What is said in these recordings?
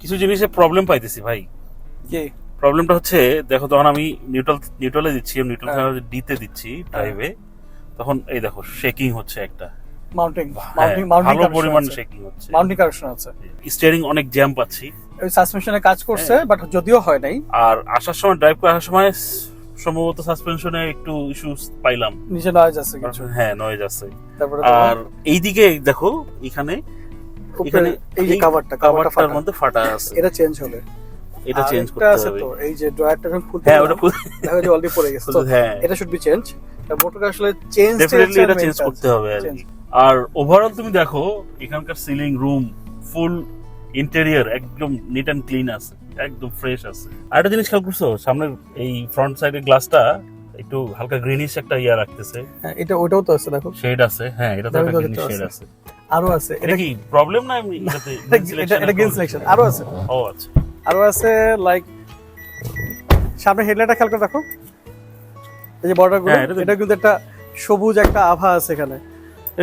কিছু জিনিসে প্রবলেম পাইতেছি ভাই। প্রবলেমটা হচ্ছে দেখো তখন আমি নিউট্রাল নিউট্রালে দিচ্ছি নিউট্রাল হ্যাঁ। ডিতে দিচ্ছি ড্রাইভে তখন এই দেখো শেকিং হচ্ছে একটা। মাউন্টিং হ্যাঁ, মাউন্টিং মাউন্টিং ভালো পরিমাণ শেকিং হচ্ছে। মাউন্টিং কারেকশন আছে। স্টিয়ারিং অনেক জ্যাম পাচ্ছি। ওই সাসপেনশনে কাজ করছে হ্যাঁ। বাট যদিও হয় নাই। আর আসার সময় ড্রাইভ করে আসার সময় সম্ভবত সাসপেনশনে একটু ইস্যুস পাইলাম। নিচে নয়েজ আছে কিছু। হ্যাঁ নয়েজ আছে। তারপরে আর এইদিকে দেখো এখানে এখানে এই যে কভারটা কভারটা কাভারটার মধ্যে ফাটা আছে। এটা চেঞ্জ হবে। এটা চেঞ্জ করতে আছে হবে। তো এই যে ড্রয়ারটা যখন খুলতে হ্যাঁ ওটা খুব- দেখা যায় অলরেডি পড়ে গেছে। তো হ্যাঁ। এটা শুড বি চেঞ্জ মোটরটা আসলে চেঞ্জ ডেফিনেটলি এটা চেঞ্জ করতে হবে আর আর ওভারঅল তুমি দেখো এখানকার সিলিং রুম ফুল ইন্টেরিয়র একদম নিট অ্যান্ড ক্লিন আছে একদম ফ্রেশ আছে। আর একটা জিনিস খেয়াল করছ সামনের এই ফ্রন্ট সাইডের গ্লাসটা একটু হালকা গ্রিনিশ একটা ইয়া রাখতেছে। হ্যাঁ এটা ওটাও তো আছে দেখো। শেড আছে হ্যাঁ এটা তো একটা গ্রিনিশ শেড আছে। আরও আছে। এটা কি প্রবলেম না এমনি এটা সিলেকশন আরও আছে। ও আচ্ছা। আরও আছে লাইক সামনে হেডলাইটটা খেয়াল করে দেখো। এই যে বর্ডারগুলো হ্যাঁ, এটা কিন্তু একটা সবুজ একটা আভা আছে এখানে।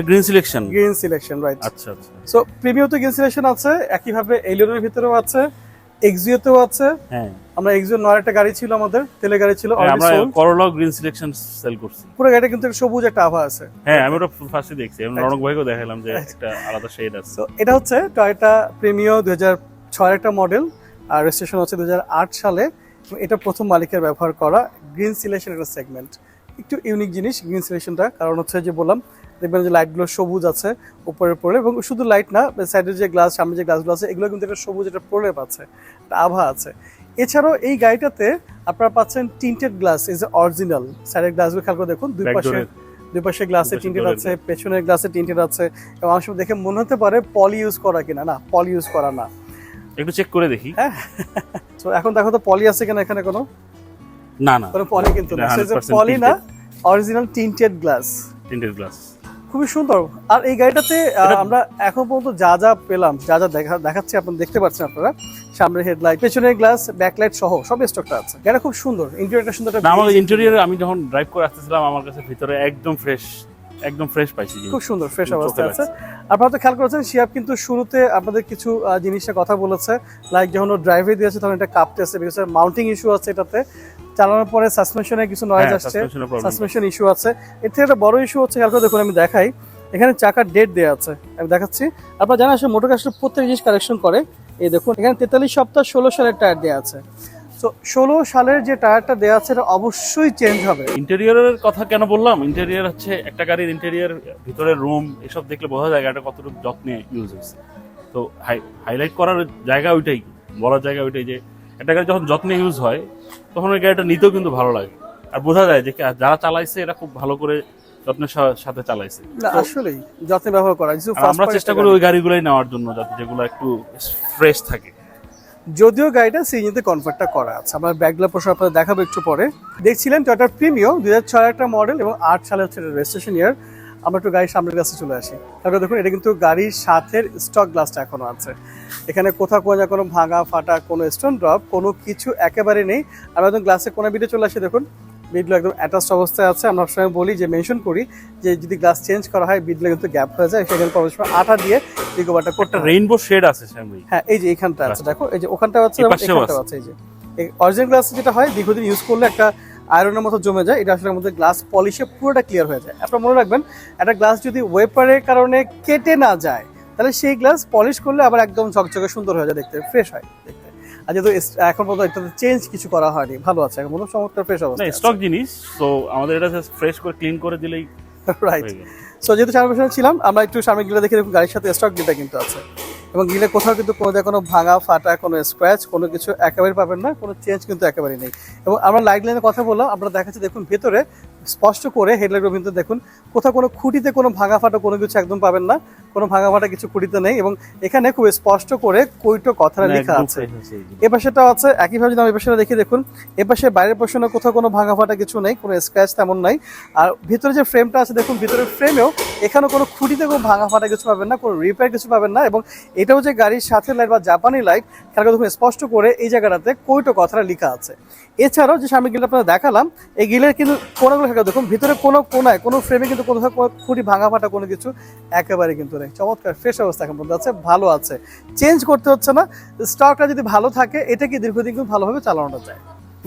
Green selection green selection right আচ্ছা আচ্ছা। সো প্রিমিয়াম তো গ্রিন সিলেকশন আছে একইভাবে এলিয়নের ভিতরেও আছে এক্সিওতেও আছে। হ্যাঁ। আমরা এক্সিও নয় একটা গাড়ি ছিল আমাদের তেলে গাড়ি ছিল হ্যাঁ, আমরা। করলা গ্রিন সিলেকশন সেল করছি। পুরো গাড়িটা কিন্তু একটা সবুজ একটা আভা আছে। হ্যাঁ আমি ওটা ফার্স্টে দেখছি আমি আচ্ছা। রনক ভাইকেও দেখালাম যে একটা আলাদা শেড আছে। তো এটা হচ্ছে টয়োটা প্রিমিও দুই হাজার ছয়ের একটা মডেল আর রেজিস্ট্রেশন হচ্ছে দুই সালে। এটা প্রথম মালিকের ব্যবহার করা গ্রিন সিলেকশন একটা সেগমেন্ট একটু ইউনিক জিনিস গ্রিন সিলেকশনটা কারণ হচ্ছে যে বললাম দেখবেন যে লাইটগুলো সবুজ আছে উপরে পরে এবং শুধু লাইট না সাইডের যে গ্লাস সামনে যে গ্লাসগুলো আছে এগুলো কিন্তু একটা সবুজ একটা প্রলেপ আছে একটা আভা আছে। এছাড়াও এই গাড়িটাতে আপনারা পাচ্ছেন টিন্টেড গ্লাস যে অরিজিনাল সাইডের গ্লাসগুলো খেয়াল করে দেখুন দুই পাশে দুই পাশে গ্লাসে টিন্টেড আছে পেছনের গ্লাসে টিন্টেড আছে এবং আমার দেখে মনে হতে পারে পলি ইউজ করা কিনা। না পলি ইউজ করা না। একটু চেক করে দেখি। হ্যাঁ। তো এখন দেখো তো পলি আছে কিনা এখানে কোনো? না না। কোনো পলি কিন্তু না। এটা 100% পলি না অরিজিনাল টিন্টেড গ্লাস তিনটের গ্লাস খুবই সুন্দর। আর এই গাড়িটাতে আমরা এখন পর্যন্ত যা যা পেলাম যা যা দেখা দেখাচ্ছি আপনারা দেখতে পাচ্ছেন আপনারা। সামনের হেডলাইট পেছনের গ্লাস ব্যাকলাইট সহ সব স্টকটা আছে। গাড়িটা খুব সুন্দর ইন্টেরিয়রটা সুন্দর আমার ইন্টেরিয়রে আমি যখন ড্রাইভ করে আসতেছিলাম আমার কাছে ভিতরে একদম ফ্রেশ একদম ফ্রেশ পাইছি খুব সুন্দর ফ্রেশ অবস্থা আছে। আপনারা তো খেয়াল করেছেন শিয়াব কিন্তু শুরুতে আপনাদের কিছু জিনিসের কথা বলেছে। লাইক যখন ও ড্রাইভে দিয়েছে তখন এটা কাঁপতেছে বিকজ মাউন্টিং ইস্যু আছে এটাতে। চালানোর পরে সাসপেনশনে কিছু নয়েজ হ্যাঁ, আসছে। সাসপেনশন ইস্যু আছে। এর থেকে একটা বড় ইস্যু হচ্ছে খেয়াল করে দেখুন আমি দেখাই। এখানে চাকার ডেট দেওয়া আছে আমি দেখাচ্ছি। আপনারা জানেন আসলে মোটর আসলে প্রত্যেক জিনিস কালেকশন করে। এই দেখুন এখানে তেতাল্লিশ সপ্তাহ ষোলো সালের টায়ার দেওয়া আছে। তো ষোলো সালের যে টায়ারটা দেওয়া আছে এটা অবশ্যই চেঞ্জ হবে। ইন্টেরিয়রের কথা কেন বললাম? ইন্টেরিয়র হচ্ছে একটা গাড়ির ইন্টেরিয়র ভিতরের রুম এসব দেখলে বোঝা যায় গাড়িটা কতটুকু যত্নে ইউজ হয়েছে। তো হাইলাইট করার জায়গা ওইটাই বলার জায়গা ওইটাই যে একটা গাড়ি যখন যত্নে ইউজ হয় তখন ওই গাড়িটা নিতেও কিন্তু ভালো লাগে। আর বোঝা যায় যে যারা চালাইছে এরা খুব ভালো করে যত্নের সাথে চালাইছে। না আসলেই যত্নে ব্যবহার করা আমরা চেষ্টা করি ওই গাড়িগুলোই নেওয়ার জন্য যাতে যেগুলো একটু ফ্রেশ থাকে। যদিও গাড়িটা সিএনজিতে কনভার্টটা করা আছে। আমার ব্যাগগুলো প্রশ্ন আপনাদের দেখাবো একটু পরে। দেখছিলেন টয়টা প্রিমিও দুই হাজার ছয় একটা মডেল এবং আট সালের হচ্ছে রেজিস্ট্রেশন ইয়ার আমরা একটু গাড়ির সামনের কাছে চলে আসি। তারপরে দেখুন এটা কিন্তু গাড়ির সাথের স্টক গ্লাসটা এখনও আছে। এখানে কোথাও কোনো কোনো ভাঙা ফাটা কোনো স্টোন ড্রপ কোনো কিছু একেবারে নেই। আমরা একদম গ্লাসে কোনো বিটে চলে আসি দেখুন বিটগুলো একদম অ্যাটাচড অবস্থায় আছে। আমরা সবসময় বলি যে মেনশন করি যে যদি গ্লাস চেঞ্জ করা হয় বিটগুলো কিন্তু গ্যাপ হয়ে যায়। সেখানে কোনো সময় আটা দিয়ে রিকভারটা করতে রেইনবো শেড আছে হ্যাঁ এই যে এখানটা আছে দেখো এই যে ওখানটা আছে পাশেও আছে। এই যে। অরিজিনাল গ্লাস যেটা হয় দীর্ঘদিন ইউজ করলে একটা আয়রনের মতো জমে যায়। এটা আসলে আমাদের গ্লাস পলিশে পুরোটা ক্লিয়ার হয়ে যায়। আপনারা মনে রাখবেন একটা গ্লাস যদি ওয়েপারের কারণে কেটে না যায় তাহলে সেই গ্লাস পলিশ করলে আবার একদম ঝকঝকে সুন্দর হয়ে যায় দেখতে ফ্রেশ হয় দেখতে। আর যেহেতু এখন পর্যন্ত এটাতে চেঞ্জ কিছু করা হয়নি ভালো আছে এখন মনে চমৎকার ফ্রেশ অবস্থা স্টক জিনিস তো আমাদের এটা ফ্রেশ করে ক্লিন করে দিলেই রাইট সো যেহেতু সামনে পেছনে ছিলাম আমরা একটু সামনে গিলে দেখে দেখুন গাড়ির সাথে স্টক গিলটা কিন্তু আছে। এবং গিলে কোথাও কিন্তু কোনো কোনো ভাঙা ফাটা কোনো স্ক্র্যাচ কোনো কিছু একেবারে পাবেন না কোনো চেঞ্জ কিন্তু একেবারে নেই। এবং আমরা লাইট লাইনের কথা বললাম আপনারা দেখাচ্ছি দেখুন ভেতরে স্পষ্ট করে হেডলাইটের ভিতরে দেখুন কোথাও কোনো খুঁটিতে কোনো ভাঙা ফাটা কোনো কিছু একদম পাবেন না কোনো ভাঙা ফাটা কিছু খুঁটিতে নেই এবং এখানে খুব স্পষ্ট করে কৈটো কথাটা লেখা আছে। এ পাশেটাও আছে একইভাবে যদি আমি এ পাশেটা দেখি দেখুন এ পাশে বাইরের পোর্শনে কোথাও কোনো ভাঙা ফাটা কিছু নেই কোনো স্ক্র্যাচ তেমন নাই। আর ভিতরে যে ফ্রেমটা আছে দেখুন ভিতরের ফ্রেমেও এখানে কোনো খুঁটিতে কোনো ভাঙা ফাটা কিছু পাবেন না কোনো রিপেয়ার কিছু পাবেন না এবং এটাও যে গাড়ির সাথে লাইট বা জাপানি লাইট খেয়াল দেখুন স্পষ্ট করে এই জায়গাটাতে কৈটো কথাটা লেখা আছে। এছাড়াও যে সামনে গিলে আপনারা দেখালাম এই গিলের কিন্তু কোনাগুলো হালকা দেখুন, ভিতরে কোনো কোনায়, কোনো ফ্রেমে কিন্তু কোনো কোনো খুঁটি, ভাঙা ফাটা কোনো কিছু একেবারে কিন্তু নেই। চমৎকার ফ্রেশ অবস্থা এখন পর্যন্ত আছে, ভালো আছে। চেঞ্জ করতে হচ্ছে না স্টকটা যদি ভালো থাকে, এটা কি দীর্ঘদিন কিন্তু ভালোভাবে চালানোটা যায়।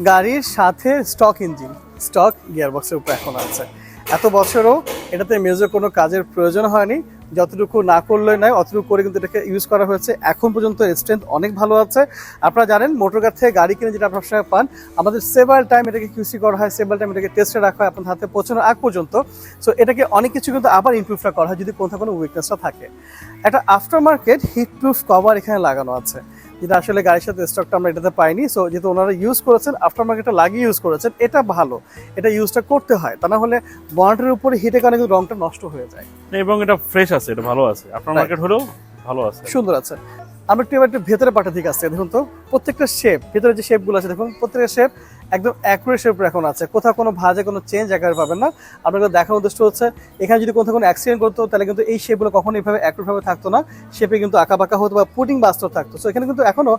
গাড়ির সাথে স্টক ইঞ্জিন স্টক গিয়ারবক্সের উপর এখন আছে। এত বছরও এটাতে মেজর কোনো কাজের প্রয়োজন হয়নি। যতটুকু না করলে নয়, অতটুকু করে কিন্তু এটাকে ইউজ করা হয়েছে। এখন পর্যন্ত স্ট্রেন্থ অনেক ভালো আছে। আপনারা জানেন মোটর গাড়ি থেকে গাড়ি কিনে যেটা আপনার পান, আমাদের সেভাল টাইম এটাকে কিউসি করা হয় সেভাল টাইম এটাকে টেস্টে রাখা হয় আপনার হাতে পৌঁছানোর আগ পর্যন্ত। সো এটাকে অনেক কিছু কিন্তু আবার ইমপ্রুভটা করা হয় যদি কোথাও কোনো উইকনেসটা থাকে। একটা after market heat proof cover এখানে লাগানো আছে। যেটা আসলে গাড়ির সাথে স্টকটা আমরা এটাতে পাইনি। সো যেহেতু ওনারা ইউজ করেছেন আফটার মার্কেটটা লাগিয়ে ইউজ করেছেন এটা ভালো। এটা ইউজটা করতে হয়। তা না হলে বন্ডের উপরে হিটে কারণে কিন্তু রংটা নষ্ট হয়ে যায়। এবং এটা ফ্রেশ আছে এটা ভালো আছে। আফটার মার্কেট হলেও ভালো আছে। সুন্দর আছে। আমরা একটু এবার একটু ভেতরে পাঠা দিকে আসছে দেখুন তো। প্রত্যেকটা শেপ ভেতরে যে শেপগুলো আছে দেখুন প্রত্যেকটা শেপ একদম অ্যাকুরেট শেপ এখন আছে। কোথাও কোনো ভাজে কোনো চেঞ্জ একেবারে পাবেন না। আপনাকে দেখার উদ্দেশ্য হচ্ছে, এখানে যদি কোথাও কোনো অ্যাক্সিডেন্ট করতো, তাহলে কিন্তু এই শেপগুলো কখনো এইভাবে অ্যাকুরেটভাবে থাকতো না। শেপে কিন্তু আঁকা বাঁকা হতো বা পুটিং বাস্তব থাকতো। সো এখানে কিন্তু এখনও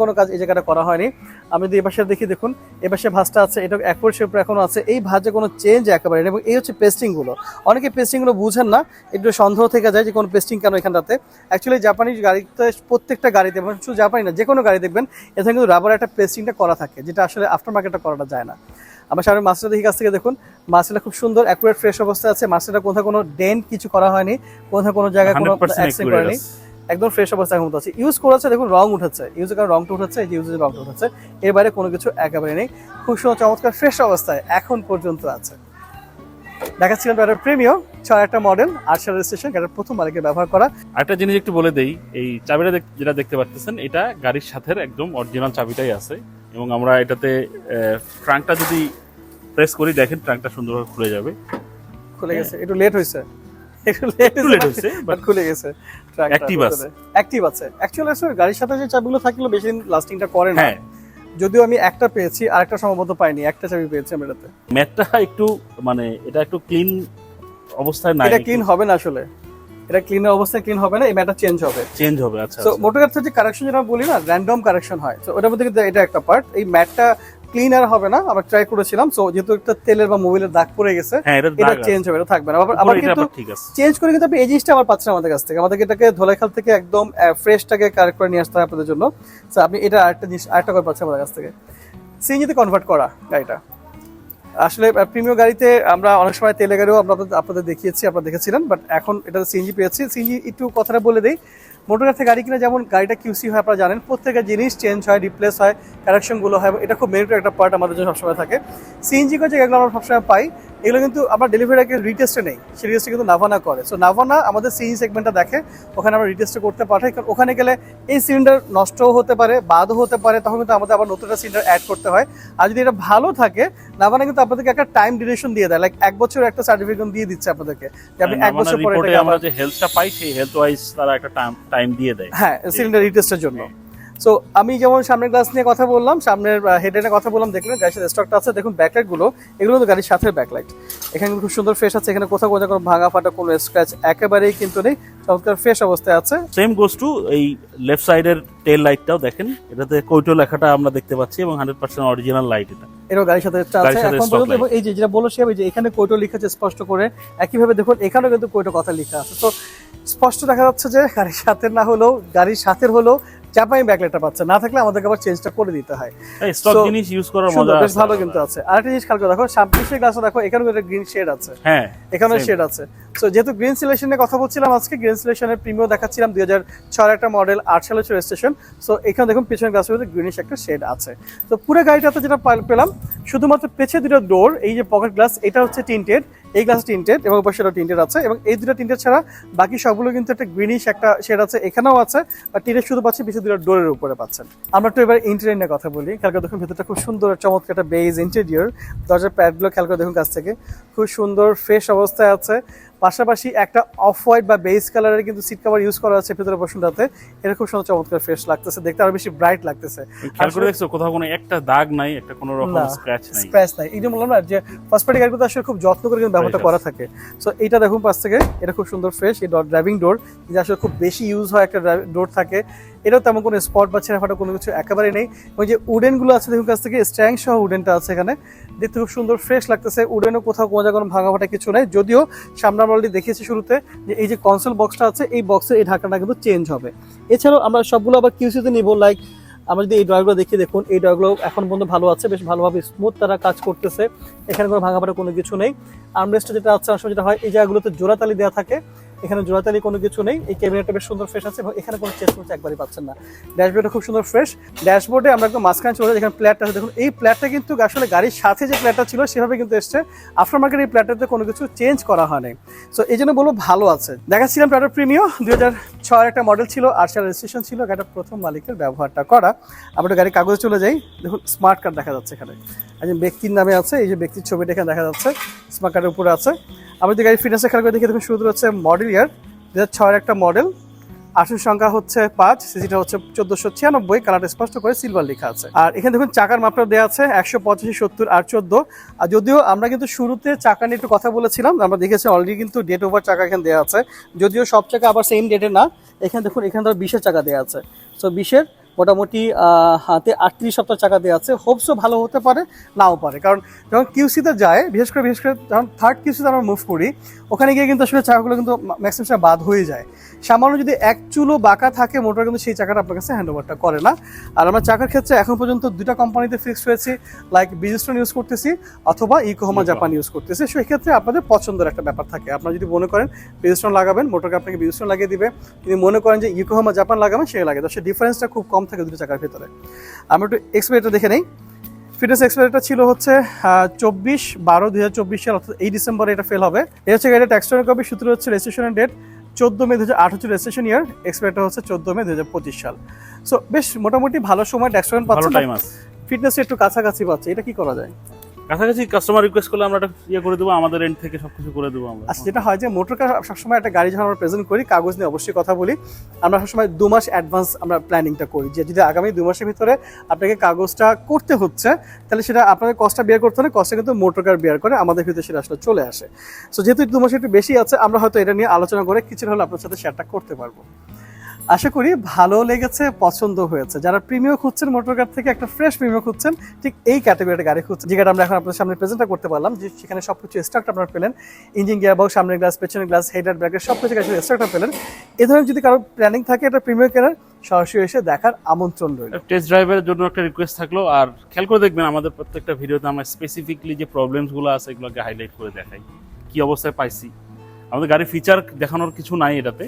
কোনো কাজ এই জায়গাটা করা হয়নি। আমি যদি এপাশে দেখি দেখুন এপাশে ভাঁজটা আছে এটা অ্যাকুরেট শেপ এখনও আছে। এই ভাজে কোনো চেঞ্জ একেবারে এবং এই হচ্ছে পেস্টিংগুলো অনেকে পেস্টিংগুলো বুঝেন না একটু সন্দেহ থেকে যায় যে কোনো পেস্টিং কেন এখানটাতে। অ্যাকচুয়ালি জাপানি গাড়িতে প্রত্যেকটা গাড়িতে এবং শুধু জাপানি না যে কোনো গাড়ি দেখবেন এখানে কিন্তু রাবার একটা পেস্টিংটা করা থাকে যেটা আসলে আফটার মার্কেটটা করাটা যায় না। আমার সামনে মাছটা দেখি কাছ থেকে দেখুন মাছটা খুব সুন্দর অ্যাকুরেট ফ্রেশ অবস্থায় আছে। মাছটা কোথাও কোনো ডেন্ট কিছু করা হয়নি কোথাও কোনো জায়গায় কোনো অ্যাক্সিডেন্ট করেনি। একদম ফ্রেশ অবস্থা এখন আছে ইউজ করেছে দেখুন রং উঠেছে। ইউজের কারণে রংটা উঠেছে এই যে ইউজের রংটা উঠেছে। এর বাইরে কোনো কিছু একেবারে নেই। খুব সুন্দর চমৎকার ফ্রেশ অবস্থায় এখন পর্যন্ত আছে। দেখাচ্ছিলাম একটা প্রিমিয়াম ছয় একটা মডেল আটশো রেজিস্ট্রেশন গাড়ির প্রথম মালিকে ব্যবহার করা। আরেকটা জিনিস একটু বলে দেই এই চাবিটা যেটা দেখতে পাচ্ছেন এটা গাড়ির সাথে একদম অরিজিনাল চাবিটাই আছে। এবং আমরা এটাতে ট্রাঙ্কটা যদি প্রেস করি দেখেন ট্রাঙ্কটা সুন্দরভাবে খুলে যাবে। খুলে গেছে একটু লেট হয়েছে একটু লেট একটু late হয়েছে, বাট but খুলে গেছে active আছে। অ্যাক্টিভ আছে। অ্যাকচুয়ালি আসলে গাড়ির সাথে যে চাবিগুলো থাকলে বেশি দিন লাস্টিংটা করে না। হ্যাঁ। যদিও আমি একটা পেয়েছি আরেকটা সম্ভবত পাইনি। একটা চাবি পেয়েছি আমি এটাতে। ম্যাটটা একটু মানে এটা একটু ক্লিন অবস্থায় নাই এটা ক্লিন হবে না আসলে। এটা ক্লিন অবস্থায় ক্লিন হবে না এই ম্যাটার চেঞ্জ হবে। চেঞ্জ হবে আচ্ছা সো আচ্ছা। মোটর যে কারেকশন যেটা বলি না র্যান্ডম কারেকশন হয়। তো ওটার মধ্যে এটা একটা পার্ট এই ম্যাটটা ক্লিন আর হবে না আমরা ট্রাই করেছিলাম সো যেহেতু একটা তেলের বা মোবিলের দাগ পড়ে গেছে হ্যাঁ এটা। চেঞ্জ হবে এটা থাকবে না। আবার কিন্তু চেঞ্জ করে কিন্তু আপনি এই জিনিসটা আবার পাচ্ছেন আমাদের কাছ থেকে। আমাদের এটাকে ধোলাইখাল থেকে একদম ফ্রেশটাকে কারেক্ট করে নিয়ে আসতে হয় আপনাদের জন্য। তো আপনি এটা আরেকটা জিনিস আরেকটা করে পাচ্ছেন আমাদের কাছ থেকে। সিএনজিতে কনভার্ট করা গাড়িটা। আসলে প্রিমিয়াম গাড়িতে আমরা অনেক সময় তেলে গাড়িও আমরা আপনাদের- আপনাদের দেখিয়েছি আপনারা দেখেছিলেন বাট এখন এটা সিএনজি পেয়েছি। সিএনজি একটু কথাটা বলে দিই। মোটর গাড়ি কিনে যেমন গাড়িটা কিউসি হয়, আপনারা জানেন, প্রত্যেকটা জিনিস চেঞ্জ হয় রিপ্লেস হয় কারেকশনগুলো হয় এটা খুব মেরিটের একটা পার্ট আমাদের জন্য সবসময় থাকে। সিএনজি যে যেগুলো আমরা সবসময় পাই এগুলো কিন্তু আমরা ডেলিভারি আগে রিটেস্টে নেই। সেই রিটেস্টে কিন্তু নাভানা করে। সো নাভানা আমাদের সিএনজি সেগমেন্টটা দেখে ওখানে আমরা রিটেস্টে করতে পাঠাই কারণ ওখানে গেলে এই সিলিন্ডার নষ্টও হতে পারে বাদও হতে পারে তখন কিন্তু আমাদের আবার নতুন একটা সিলিন্ডার অ্যাড করতে হয়। আর যদি এটা ভালো থাকে নাভানা কিন্তু আপনাদেরকে একটা টাইম ডিউরেশন দিয়ে দেয়। লাইক এক বছর একটা সার্টিফিকেট দিয়ে দিচ্ছে আপনাদেরকে যে আপনি এক বছর পরে আমরা যে হেলথটা পাই সেই হেলথ ওয়াইজ তারা একটা টাইম দিয়ে দেয়। হ্যাঁ সিলিন্ডার রিটেস্টের জন্য। সো আমি যেমন সামনের গ্লাস নিয়ে কথা বললাম সামনের হেডলাইনের কথা বললাম দেখলেন গাড়ির স্টকটা আছে। দেখুন ব্যাকলাইটগুলো এগুলো তো গাড়ির সাথে ব্যাকলাইট এখানে খুব সুন্দর ফ্রেশ আছে। এখানে কোথাও কোথাও কোনো ভাঙা ফাটা কোনো স্ক্র্যাচ একেবারেই কিন্তু নেই। চমৎকার ফ্রেশ অবস্থায় আছে। সেম গোস টু এই লেফট সাইডের টেল লাইটটাও দেখেন। এটাতে কৈটো লেখাটা আমরা দেখতে পাচ্ছি এবং হান্ড্রেড পার্সেন্ট অরিজিনাল লাইট এটা। এরও গাড়ির সাথে আছে। এখন পর্যন্ত এবং এই যে যেটা বলো সে যে এখানে কোটো লেখা আছে স্পষ্ট করে। একইভাবে দেখুন এখানেও কিন্তু কোটো কথা লেখা আছে। তো স্পষ্ট দেখা যাচ্ছে যে গাড়ির সাথে না হলেও গাড়ির সাথে হলেও জাপানি ব্যাকলাইটটা পাচ্ছে। না থাকলে আমাদেরকে আবার চেঞ্জটা করে দিতে হয়। স্টক So, জিনিস ইউজ করার মজা বেশ ভালো কিন্তু আছে। আরেকটা জিনিস খেয়াল করে দেখো সামনে গ্লাসটা দেখো এখানেও একটা গ্রিন শেড আছে। হ্যাঁ এখানেও. শেড আছে। সো যেহেতু গ্রিন সিলেকশনের কথা বলছিলাম আজকে গ্রিন সিলেকশনের প্রিমিয়াম দেখাচ্ছিলাম দুই হাজার ছয় একটা মডেল আট সালের রেজিস্ট্রেশন সো এখানে দেখুন পেছনের গ্লাসের মধ্যে গ্রিনিশ একটা শেড আছে। তো পুরো গাড়িটাতে যেটা পাল- পেলাম শুধুমাত্র পেছে দুটো ডোর এই যে পকেট গ্লাস এটা হচ্ছে টিন্টেড এই গ্লাস টিন্টেড এবং পাশে টিন্টেড আছে এবং এই দুটো টিন্টেড ছাড়া বাকি সবগুলো কিন্তু একটা গ্রিনিশ একটা শেড আছে, এখানেও আছে বা টিনের শুধু পাচ্ছে বেশি দুটো ডোরের উপরে পাচ্ছেন। আমরা তো এবার ইন্টেরিয়ার নিয়ে কথা বলি। খেয়াল করে দেখুন, ভেতরটা খুব সুন্দর চমৎকার একটা বেজ ইন্টেরিয়র দরজার প্যাডগুলো খেয়াল করে দেখুন কাছ থেকে। খুব সুন্দর ফ্রেশ অবস্থায় আছে। পাশাপাশি একটা অফ হোয়াইট বা বেস কালারের কিন্তু সিট কভার ইউজ করা আছে ভেতরে বসুনটাতে এটা খুব সুন্দর চমৎকার ফ্রেশ লাগতেছে। দেখতে আরও বেশি ব্রাইট লাগতেছে। খেয়াল করে দেখছ কোথাও কোনো একটা দাগ নাই একটা কোনো রকম স্ক্র্যাচ নাই। স্ক্র্যাচ নাই। এই যে বললাম না যে ফার্স্ট পার্টি গাড়িগুলো আসলে খুব যত্ন করে কিন্তু ব্যবহারটা করা থাকে। সো এটা দেখুন পাশ থেকে এটা খুব সুন্দর ফ্রেশ এই ড্রাইভিং ডোর যে আসলে খুব বেশি ইউজ হয় একটা ডোর থাকে। এটাও তেমন কোনো স্পট বা ছেঁড়া ফাটা কোনো কিছু একেবারে নেই। ওই যে উডেনগুলো আছে, দেখুন কাছ থেকে, স্ট্যাং সহ উডেনটা আছে এখানে। দেখতে খুব সুন্দর, ফ্রেশ লাগতেছে। উডেনও কোথাও কোনো জায়গায় কোনো ভাঙা ফাটা কিছু নেই। যদিও সামনে আমরা অলরেডি দেখিয়েছি শুরুতে যে এই যে কনসোল বক্সটা আছে, এই বক্সের এই ঢাকাটা কিন্তু চেঞ্জ হবে। এছাড়াও আমরা সবগুলো আবার কিউসিতে নিব। লাইক আমরা যদি এই ড্রয়গুলো দেখি দেখুন, এই ড্রয়গুলো এখন পর্যন্ত ভালো আছে, বেশ ভালোভাবে স্মুথ তারা কাজ করতেছে। এখানে কোনো ভাঙা ফাটা কোনো কিছু নেই। আর্মরেস্টটা যেটা আছে আসলে যেটা হয়, এই জায়গাগুলোতে জোড়াতালি দেওয়া থাকে। এখানে জোড়াতালি কোনো কিছু নেই। এই ক্যাবিনেটটা বেশ সুন্দর ফ্রেশ আছে এবং এখানে কোনো চেঞ্জ করতে একবারই পাচ্ছেন না। ড্যাশবোর্ডটা খুব সুন্দর ফ্রেশ ড্যাশবোর্ডে আমরা একদম মাঝখানে চলে যাই, যেখানে প্ল্যাটটা দেখুন, এই প্ল্যাটটা কিন্তু আসলে গাড়ির সাথে যে প্ল্যাটটা ছিল, সেভাবে কিন্তু এসছে। আফটার মার্কেট এই প্ল্যাটটাতে কোনো কিছু চেঞ্জ করা হয়নি সো এই জন্য বলব ভালো আছে। দেখাচ্ছিলাম টাটা প্রিমিও দুই হাজার ছয়ের একটা মডেল ছিল আর সাল রেজিস্ট্রেশন ছিল, গাড়িটা প্রথম মালিকের ব্যবহারটা করা। আমরা গাড়ির কাগজে চলে যাই। দেখুন স্মার্ট কার্ড দেখা যাচ্ছে এখানে। একজন ব্যক্তির নামে আছে, এই যে ব্যক্তির ছবিটা এখানে দেখা যাচ্ছে। স্মার্ট কার্ডের উপরে আছে। আমরা যদি গাড়ির ফিটনেসের খেয়াল করে দেখি, দেখুন শুরু হচ্ছে মডেল ইয়ার দু হাজার একটা মডেল আসল সংখ্যা হচ্ছে পাঁচ, সিসিটা হচ্ছে চোদ্দশো ছিয়ানব্বই, কালারটা স্পষ্ট করে সিলভার লেখা আছে। আর এখানে দেখুন, চাকার মাপটা দেওয়া আছে একশো পঁচাশি, সত্তর আর চোদ্দ। আর যদিও আমরা কিন্তু শুরুতে চাকা নিয়ে একটু কথা বলেছিলাম, আমরা দেখেছি অলরেডি কিন্তু ডেট ওভার চাকা এখানে দেওয়া আছে। যদিও সব চাকা আবার সেম ডেটে না, এখানে দেখুন, এখানে ধর বিশের চাকা দেওয়া আছে। সো বিশের মোটামুটি হাতে আটত্রিশ সপ্তাহ চাকা দেওয়া আছে। হোপসও ভালো হতে পারে নাও পারে। কারণ যখন কিউসিতে যায় বিশেষ করে বিশেষ করে যখন থার্ড কিউসিতে আমরা মুভ করি ওখানে গিয়ে কিন্তু আসলে চাকাগুলো কিন্তু ম্যাক্সিমাম সময় বাদ হয়ে যায়। সামান্য যদি এক চুলো বাঁকা থাকে মোটর কিন্তু সেই চাকাটা আপনার কাছে হ্যান্ড ওভারটা করে না। আর আমরা চাকার ক্ষেত্রে এখন পর্যন্ত দুটা কোম্পানিতে ফিক্সড হয়েছি লাইক বিজিস্টোন ইউজ করতেছি অথবা ইকোহোমা জাপান ইউজ করতেছি। সেই ক্ষেত্রে আপনাদের পছন্দের একটা ব্যাপার থাকে। আপনারা যদি মনে করেন বিজিস্টোন লাগাবেন মোটরকে আপনাকে বিজিস্টোন লাগিয়ে দিবে। যদি মনে করেন যে ইকোহোমা জাপান লাগাবেন সে লাগে তো সেই ডিফারেন্সটা খুব কম থাকে দুটো চাকার ভিতরে। আমরা একটু এক্সপিরিয়েটা দেখে নেই। ফিটনেস এক্সপায়ারটা ছিল হচ্ছে চব্বিশ বারো দুই হাজার চব্বিশ সাল অর্থাৎ এই ডিসেম্বরে এটা ফেল হবে। এটা হচ্ছে গাড়িটা ট্যাক্সটার কপি সূত্র হচ্ছে রেজিস্ট্রেশনের ডেট চোদ্দ মে দু হাজার আট হচ্ছে রেজিস্ট্রেশন ইয়ার এক্সপায়ারটা হচ্ছে চোদ্দ মে দু হাজার পঁচিশ সাল। সো বেশ মোটামুটি ভালো সময় ট্যাক্সটার পাচ্ছে ফিটনেস একটু কাছাকাছি পাচ্ছে এটা কি করা যায়? কাছাকাছি কাস্টমার রিকোয়েস্ট করলে আমরা একটা ইয়ে করে দেবো, আমাদের এন্ড থেকে সবকিছু করে দেবো আমরা। আচ্ছা যেটা হয় যে মোটর কার সবসময় একটা গাড়ি যখন আমরা প্রেজেন্ট করি, কাগজ নিয়ে অবশ্যই কথা বলি। আমরা সবসময় দু মাস অ্যাডভান্স আমরা প্ল্যানিংটা করি যে যদি আগামী দু মাসের ভিতরে আপনাকে কাগজটা করতে হচ্ছে, তাহলে সেটা আপনাদের কস্টটা বের করতে হলে কস্টটা কিন্তু মোটর কার বেয়ার করে আমাদের ভিতরে সেটা আসলে চলে আসে। সো যেহেতু দু মাস একটু বেশি আছে, আমরা হয়তো এটা নিয়ে আলোচনা করে কিছু হলে আপনার সাথে শেয়ারটা করতে পারব। আশা করি ভালো লেগেছে, পছন্দ হয়েছে। যারা প্রিমিয়াম খুঁজছেন মোটর কার থেকে একটা ফ্রেশ প্রিমিয়াম খুঁজছেন, ঠিক এই ক্যাটাগরির গাড়ি খুঁজছেন, যে গাড়ি আমরা এখন আপনাদের সামনে প্রেজেন্ট করতে পারলাম, যে সেখানে সব কিছু স্ট্রাকটা আপনারা পেলেন ইঞ্জিন গিয়ার বক্স সামনের গ্লাস পেছনের গ্লাস হেডার ব্যাগের সব কিছু স্ট্রাকটা পেলেন। এ ধরনের যদি কারও প্ল্যানিং থাকে এটা প্রিমিয়াম কেনার, সরাসরি এসে দেখার আমন্ত্রণ রইল। টেস্ট ড্রাইভারের জন্য একটা রিকোয়েস্ট থাকল, আর খেয়াল করে দেখবেন আমাদের প্রত্যেকটা ভিডিওতে আমরা স্পেসিফিকলি যে প্রবলেমসগুলো আছে, এগুলোকে হাইলাইট করে দেখাই, কি অবস্থায় পাইছি। আমাদের গাড়ির ফিচার দেখানোর কিছু নাই এটাতে।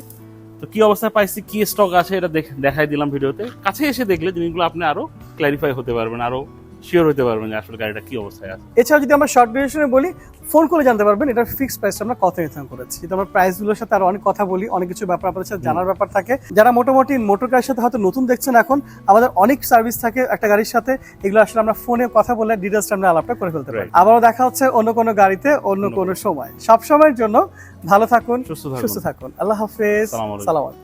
তো কি অবস্থায় পাইছি, কি স্টক আছে এটা দেখাই দিলাম ভিডিওতে। কাছে এসে দেখলে জিনিসগুলো আপনি আরও ক্ল্যারিফাই হতে পারবেন, আরও শিওর হতে পারবেন যে আসলে গাড়িটা কি অবস্থায় আছে। এছাড়া যদি আমরা শর্ট ডিউরেশনে বলি ফোন করে জানতে পারবেন এটা ফিক্সড প্রাইস আমরা কত নির্ধারণ করেছি। কিন্তু আমরা প্রাইসগুলোর সাথে আরও অনেক কথা বলি অনেক কিছু ব্যাপার আপনাদের সাথে জানার ব্যাপার থাকে। যারা মোটামুটি মোটর গাড়ির সাথে হয়তো নতুন দেখছেন এখন আমাদের অনেক সার্ভিস থাকে একটা গাড়ির সাথে এগুলো আসলে আমরা ফোনে কথা বলে ডিটেলসটা আমরা আলাপটা করে ফেলতে পারি। আবারও দেখা হচ্ছে অন্য কোনো গাড়িতে অন্য কোনো সময়। সব সময়ের জন্য ভালো থাকুন সুস্থ থাকুন। আল্লাহ হাফেজ। সালাম সালাম আলাইকুম।